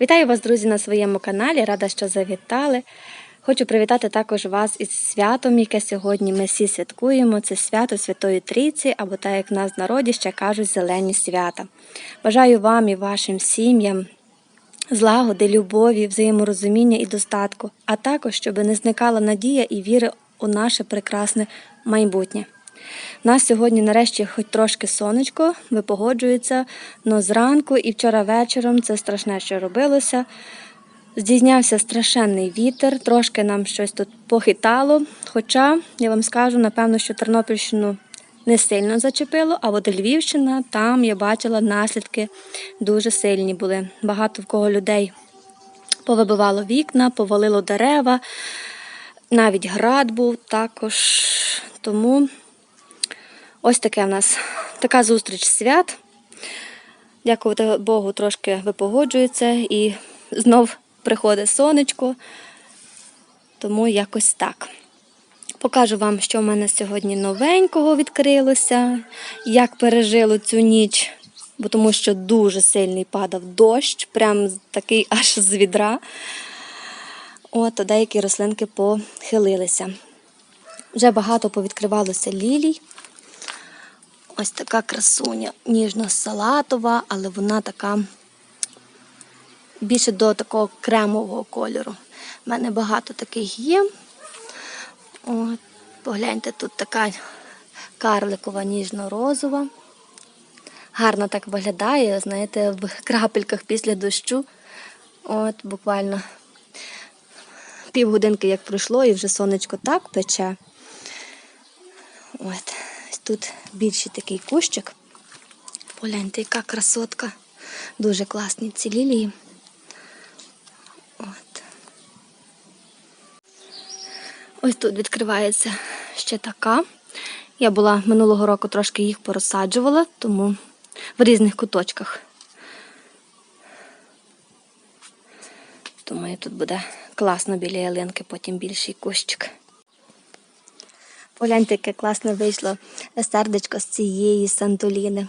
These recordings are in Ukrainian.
Вітаю вас, друзі, на своєму каналі. Рада, що завітали. Хочу привітати також вас із святом, яке сьогодні ми всі святкуємо. Це свято Святої Трійці, або так як в нас в народі ще кажуть, зелені свята. Бажаю вам і вашим сім'ям злагоди, любові, взаєморозуміння і достатку, а також, щоб не зникала надія і віра у наше прекрасне майбутнє. Нас сьогодні, нарешті, хоч трошки сонечко, випогоджується, але зранку і вчора вечором це страшне, що робилося. Здійснявся страшенний вітер, трошки нам щось тут похитало. Хоча, я вам скажу, напевно, що Тернопільщину не сильно зачепило, а от Львівщина, там я бачила наслідки дуже сильні були. Багато в кого людей повибивало вікна, повалило дерева, навіть град був також. Тому ось таке в нас така зустріч свят. Дякувати Богу, трошки випогоджується і знов приходить сонечко. Тому якось так. Покажу вам, що в мене сьогодні новенького відкрилося, як пережило цю ніч, бо тому що дуже сильний падав дощ, прям такий аж з відра. От, деякі рослинки похилилися. Вже багато повідкривалося лілій. Ось така красуня, ніжно-салатова, але вона така більше до такого кремового кольору. У мене багато таких є. От, погляньте, тут така карликова ніжно-розова. Гарно так виглядає, знаєте, в крапельках після дощу. От, буквально півгодинки як пройшло, і вже сонечко так пече. От, тут більший такий кущик. Погляньте, яка красотка. Дуже класні ці лілії. От. Ось тут відкривається ще така. Я була минулого року трошки їх порозсаджувала, тому в різних куточках. Думаю, тут буде класно біля ялинки, потім більший кущик. Погляньте, яке класно вийшло сердечко з цієї сантоліни.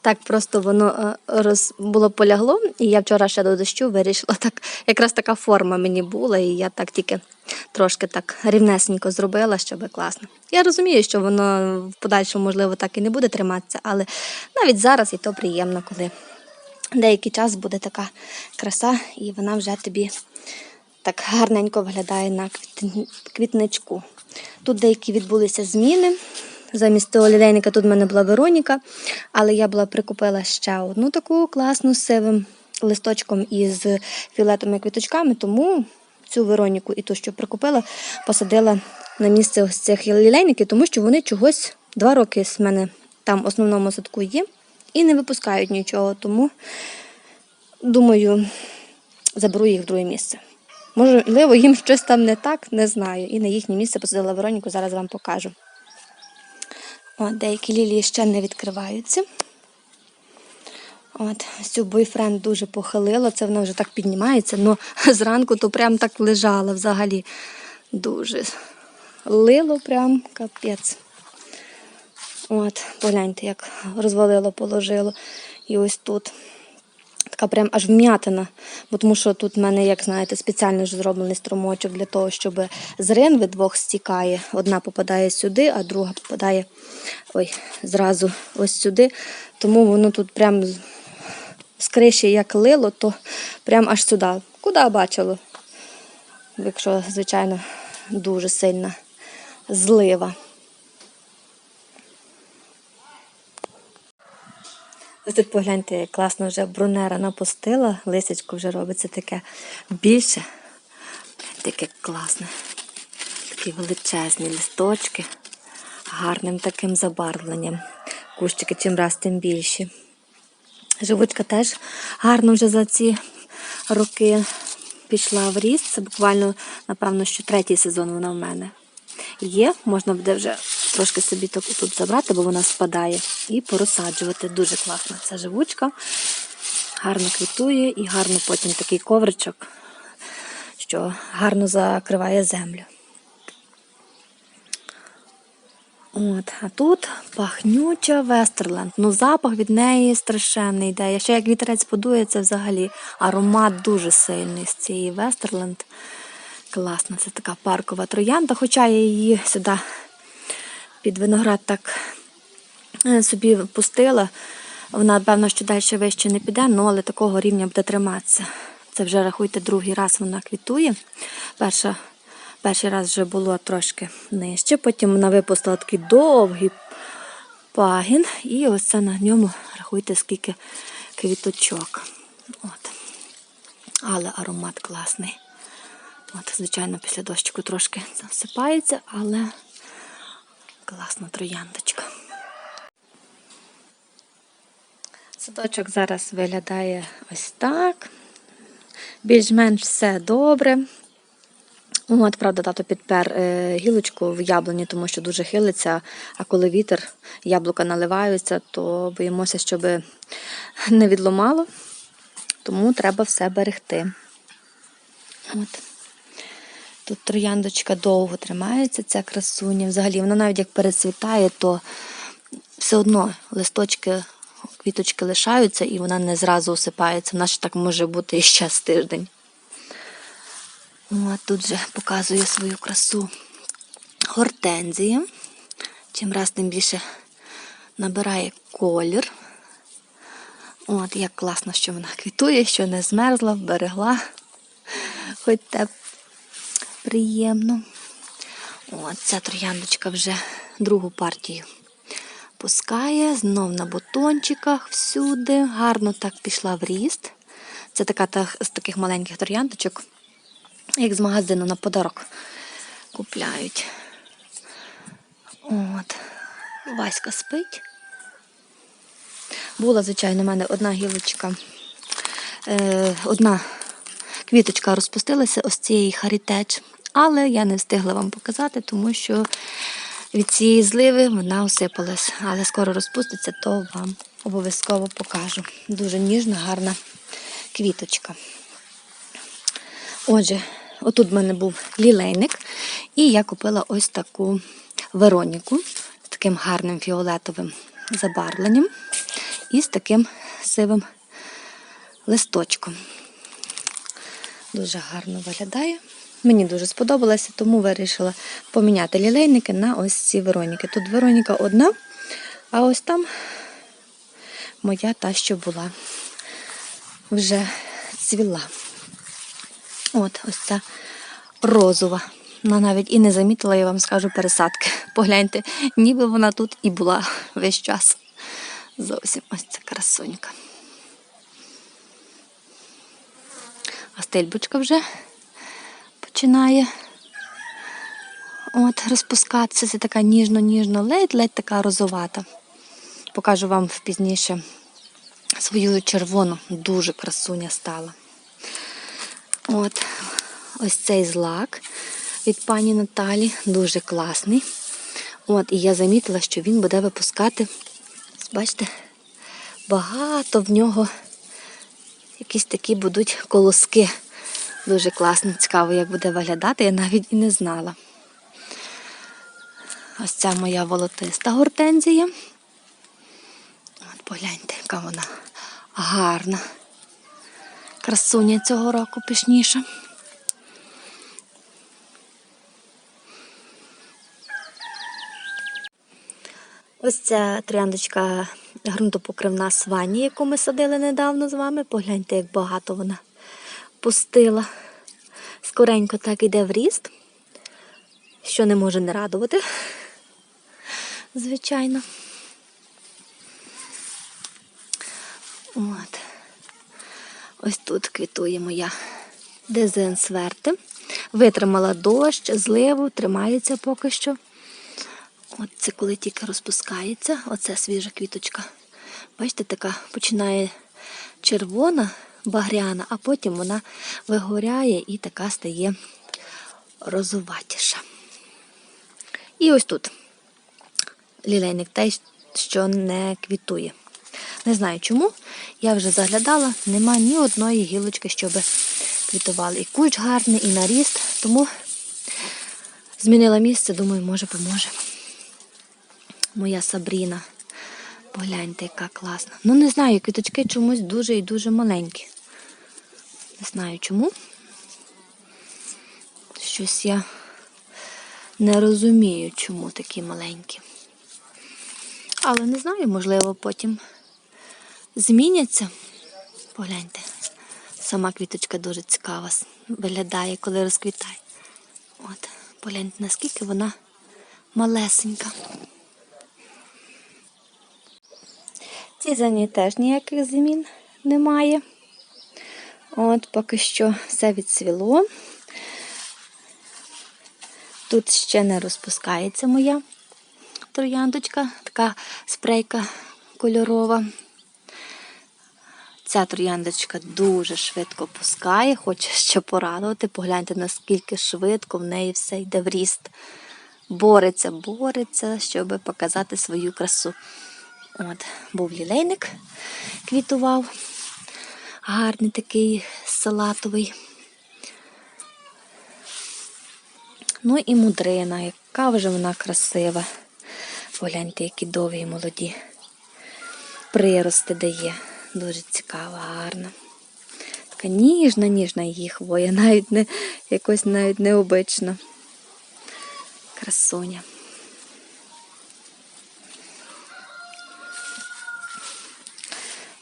Так просто воно е, роз... було полягло, і я вчора ще до дощу вирішила, так якраз така форма мені була, і я так тільки трошки так рівнесенько зробила, щоб класно. Я розумію, що воно в подальшому, можливо, так і не буде триматися, але навіть зараз і то приємно, коли деякий час буде така краса, і вона вже тобі так гарненько виглядає на квітничку. Тут деякі відбулися зміни. Замість того лілейника тут в мене була Вероніка, але я була прикупила ще одну таку класну сивим листочком із фіолетовими квіточками, тому цю Вероніку і ту, що прикупила, посадила на місце ось цих лілейників, тому що вони чогось два роки з мене там в основному садку є і не випускають нічого. Тому думаю, заберу їх в друге місце. Можливо, їм щось там не так, не знаю. І на їхнє місце посадила Вероніку, зараз вам покажу. О, деякі лілії ще не відкриваються. От, цю бойфренд дуже похилило, це вона вже так піднімається, але зранку то прям так лежала взагалі. Дуже лило прям капець. От, погляньте, як розвалило, положило. І ось тут така прям аж вм'ятина. Бо тому що тут в мене, як знаєте, спеціально ж зроблений струмочок для того, щоб з ринви двох стікає. Одна попадає сюди, а друга попадає ой, зразу ось сюди. Тому воно тут прям з- криші як лило, то прям аж сюди. Куди бачило? Якщо, звичайно, дуже сильна злива. Ось тут погляньте, як класно вже брунера напустила, лисячко вже робиться таке більше. Таке класне. Такі величезні листочки, гарним таким забарвленням. Кущики чим раз тим більші. Живучка теж гарно вже за ці роки пішла в ріст. Це буквально, напевно, що третій сезон вона в мене є. Можна буде вже трошки собі таку тут забрати, бо вона спадає, і порозсаджувати. Дуже класна ця живучка. Гарно квітує і гарно потім такий ковричок, що гарно закриває землю. От, а тут пахнюча Вестерленд. Ну, запах від неї страшенний йде. Ще як вітерець подує, це взагалі аромат дуже сильний з цієї Вестерленд. Класна, це така паркова троянда, хоча я її сюди під виноград так е, собі пустила. Вона, певно, що далі вище не піде, ну, але такого рівня буде триматися. Це вже рахуйте, другий раз вона квітує. Перша, перший раз вже було трошки нижче, потім вона випустила такий довгий пагін, і ось це на ньому рахуйте, скільки квіточок. От. Але аромат класний. От, звичайно, після дощику трошки засипається, але класна трояндочка. Садочок зараз виглядає ось так. Більш-менш все добре. От, правда, тато підпер е, гілочку в яблуні, тому що дуже хилиться, а коли вітер, яблука наливаються, то боїмося, щоб не відломало. Тому треба все берегти. От. Тут трояндочка довго тримається, ця красуня. Взагалі, вона навіть як перецвітає, то все одно листочки, квіточки лишаються і вона не зразу осипається. Вона ще так може бути і ще з тиждень. От тут же показує свою красу гортензія. Чим раз тим більше набирає колір. От, як класно, що вона квітує, що не змерзла, вберегла. Хоч те приємно. От ця трояндочка вже другу партію пускає, знов на бутончиках всюди. Гарно так пішла в ріст. Це така та, з таких маленьких трояндочок, як з магазину на подарок купляють. От. Васька спить. Була, звичайно, у мене одна гілочка, е, одна квіточка розпустилася ось цієї харітеч, але я не встигла вам показати, тому що від цієї зливи вона осипалась. Але скоро розпуститься, то вам обов'язково покажу. Дуже ніжна, гарна квіточка. Отже, отут в мене був лілейник, і я купила ось таку Вероніку з таким гарним фіолетовим забарвленням і з таким сивим листочком. Дуже гарно виглядає. Мені дуже сподобалося, тому вирішила поміняти лілейники на ось ці Вероніки. Тут Вероніка одна, а ось там моя та, що була, вже цвіла. От, ось ця розова. Вона навіть і не замітила, я вам скажу, пересадки. Погляньте, ніби вона тут і була весь час. Зовсім ось ця красунька. А стельбочка вже починає от, розпускатися. Це така ніжно-ніжно, ледь-ледь така розовата. Покажу вам пізніше свою червону, дуже красуня стала. От, ось цей злак від пані Наталі, дуже класний. От, і я замітила, що він буде випускати, бачите, багато в нього якісь такі будуть колоски. Дуже класно, цікаво, як буде виглядати, я навіть і не знала. Ось ця моя волотиста гортензія. От погляньте, яка вона гарна. Красуня цього року пишніша. Ось ця трояндочка ґрунтопокривна свані, яку ми садили недавно з вами. Погляньте, як багато вона пустила. Скоренько так йде в ріст, що не може не радувати, звичайно. От. Ось тут квітує моя дезенсверти. Витримала дощ, зливу, тримається поки що. От це коли тільки розпускається, оце свіжа квіточка. Бачите, така починає червона, багряна, а потім вона вигоряє і така стає розуватіша. І ось тут лілейник той, що не квітує. Не знаю чому. Я вже заглядала, нема ні одної гілочки, щоб квітували. І куч гарний, і наріст, тому змінила місце, думаю, може поможе. моя Сабріна. Погляньте, яка класна. Ну, не знаю, квіточки чомусь дуже і дуже маленькі. Не знаю чому. Щось я не розумію, чому такі маленькі. Але не знаю, можливо, потім зміняться. Погляньте. Сама квіточка дуже цікава виглядає, коли розквітає. От, погляньте, наскільки вона малесенька. Ці зоні теж ніяких змін немає. От, поки що все відцвіло. Тут ще не розпускається моя трояндочка, така спрейка кольорова. Ця трояндочка дуже швидко пускає, хоче ще порадувати. Погляньте, наскільки швидко в неї все йде в ріст. Бореться, бореться, щоб показати свою красу. От, був лілейник, квітував. Гарний такий салатовий. Ну і мудрина, яка вже вона красива. Погляньте, які довгі і молоді. Прирости дає. Дуже цікава, гарна. Така ніжна, ніжна її хвоя, навіть не якось навіть необична. Красуня.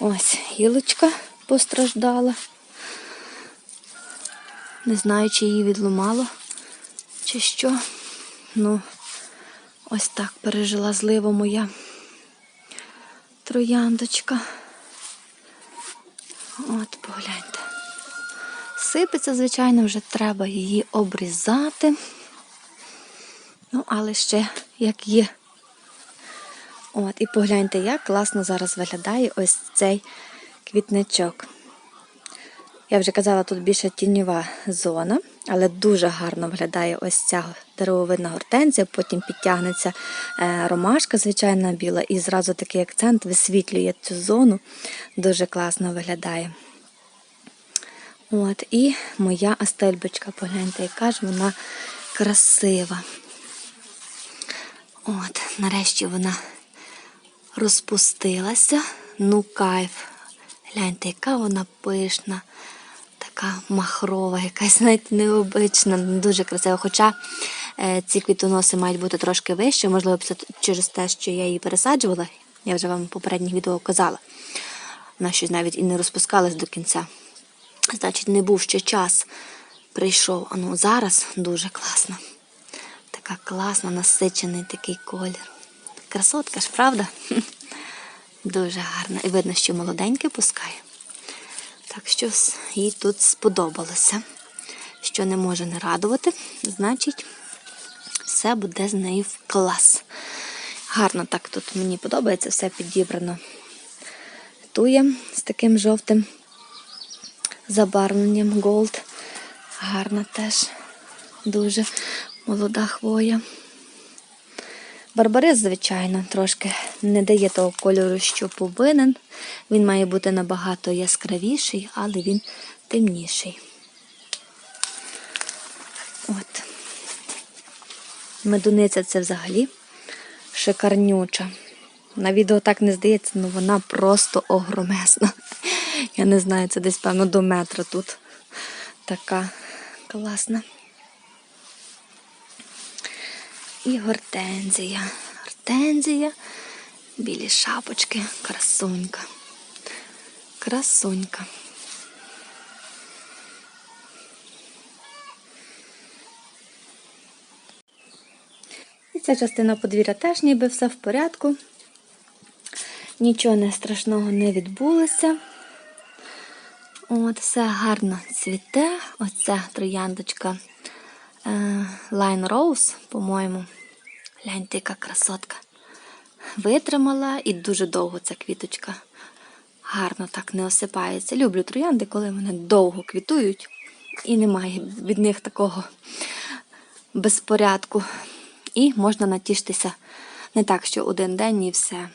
Ось гілочка постраждала. Не знаю, чи її відломало, чи що. Ну, ось так пережила злива моя трояндочка. От, погляньте. Сипеться, звичайно, вже треба її обрізати. Ну, але ще як є. От, і погляньте, як класно зараз виглядає ось цей квітничок. Я вже казала, тут більше тіньова зона, але дуже гарно виглядає ось ця деревовидна гортензія, потім підтягнеться е, ромашка, звичайна біла, і зразу такий акцент висвітлює цю зону. Дуже класно виглядає. От, і моя астельбочка, погляньте, яка ж вона красива. От, нарешті вона розпустилася. Ну, кайф. Гляньте, яка вона пишна, така махрова, якась навіть необична, дуже красива. Хоча е, ці квітоноси мають бути трошки вищі, можливо, через те, що я її пересаджувала. Я вже вам в попередніх відео казала. Вона щось навіть і не розпускалась до кінця. Значить, не був ще час. Прийшов. А ну зараз дуже класно. Така класна, насичений такий колір. Красотка ж, правда? Дуже гарна. І видно, що молоденьке пускає. Так що їй тут сподобалося. Що не може не радувати, значить, все буде з нею в клас. Гарно так тут мені подобається, все підібрано. Тує з таким жовтим забарвленням голд. Гарна теж, дуже молода хвоя. Барбарис, звичайно, трошки не дає того кольору, що повинен. Він має бути набагато яскравіший, але він темніший. От. Медуниця це взагалі шикарнюча. На відео так не здається, але вона просто огромесна. Я не знаю, це десь, певно, до метра тут. Така класна. І гортензія. Гортензія, білі шапочки, красунька. Красунька. І ця частина подвір'я теж ніби все в порядку. Нічого не страшного не відбулося. От, все гарно цвіте. Оця трояндочка е, Line Rose, по-моєму. Гляньте, яка красотка. Витримала і дуже довго ця квіточка. Гарно так не осипається. Люблю троянди, коли вони довго квітують, і немає від них такого безпорядку. І можна натішитися не так, що один день і все.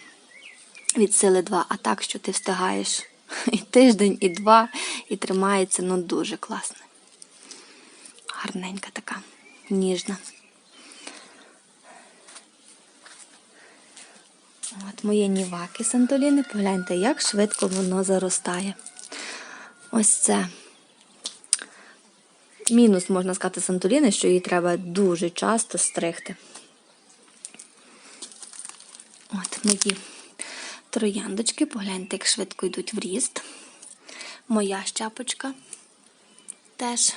Від сили два, а так, що ти встигаєш і тиждень, і два, і тримається, ну дуже класно. Гарненька така, ніжна. От мої ніваки Сантоліни, погляньте, як швидко воно заростає. Ось це. Мінус, можна сказати, Сантоліни, що її треба дуже часто стригти. От мої трояндочки, погляньте, як швидко йдуть в ріст. Моя щапочка теж,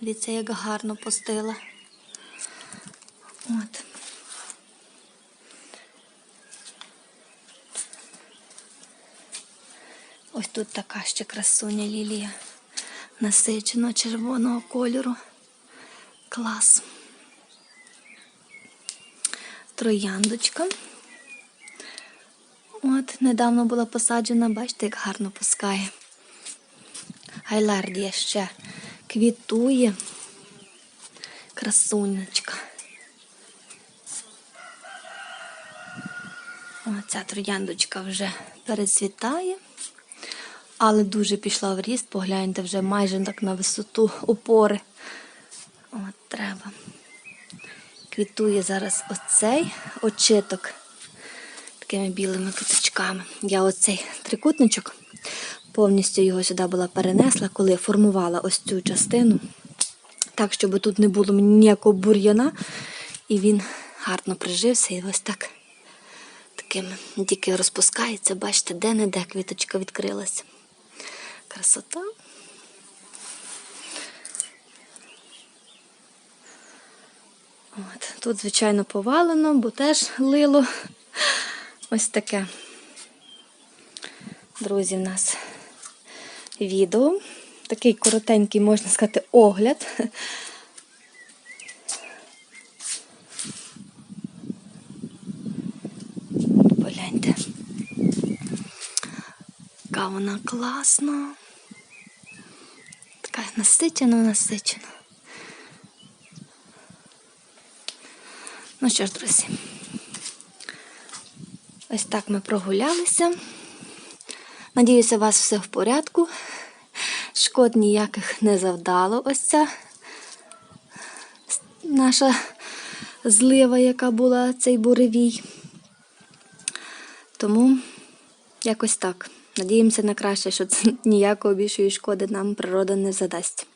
дивіться, як гарно постила. От. Ось тут така ще красуня лілія. Насичено червоного кольору. Клас. Трояндочка. От, недавно була посаджена, бачите, як гарно пускає. Гайлардія ще квітує. Красунечка. Оця трояндочка вже перецвітає, але дуже пішла в ріст, погляньте, вже майже так на висоту опори. От треба. Квітує зараз оцей очиток такими білими квіточками. Я оцей трикутничок повністю його сюди була перенесла, коли формувала ось цю частину. Так, щоб тут не було ніякого бур'яна. І він гарно прижився і ось так таким тільки розпускається. Бачите, де-не-де квіточка відкрилася. Красота. От. Тут, звичайно, повалено, бо теж лило. Ось таке. Друзі, в нас відео. Такий коротенький, можна сказати, огляд. Погляньте. Яка вона класна. Така насичена, насичена. Ну що ж, друзі, ось так ми прогулялися. Надіюся, у вас все в порядку. Шкод ніяких не завдало ось ця наша злива, яка була цей буревій. Тому якось так. Надіємося на краще, що це ніякої більшої шкоди нам природа не задасть.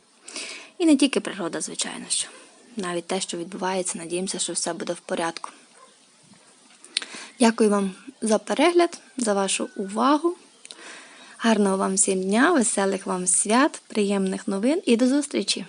І не тільки природа, звичайно, що. Навіть те, що відбувається, надіємося, що все буде в порядку. Дякую вам за перегляд, за вашу увагу. Гарного вам всім дня, веселих вам свят, приємних новин і до зустрічі!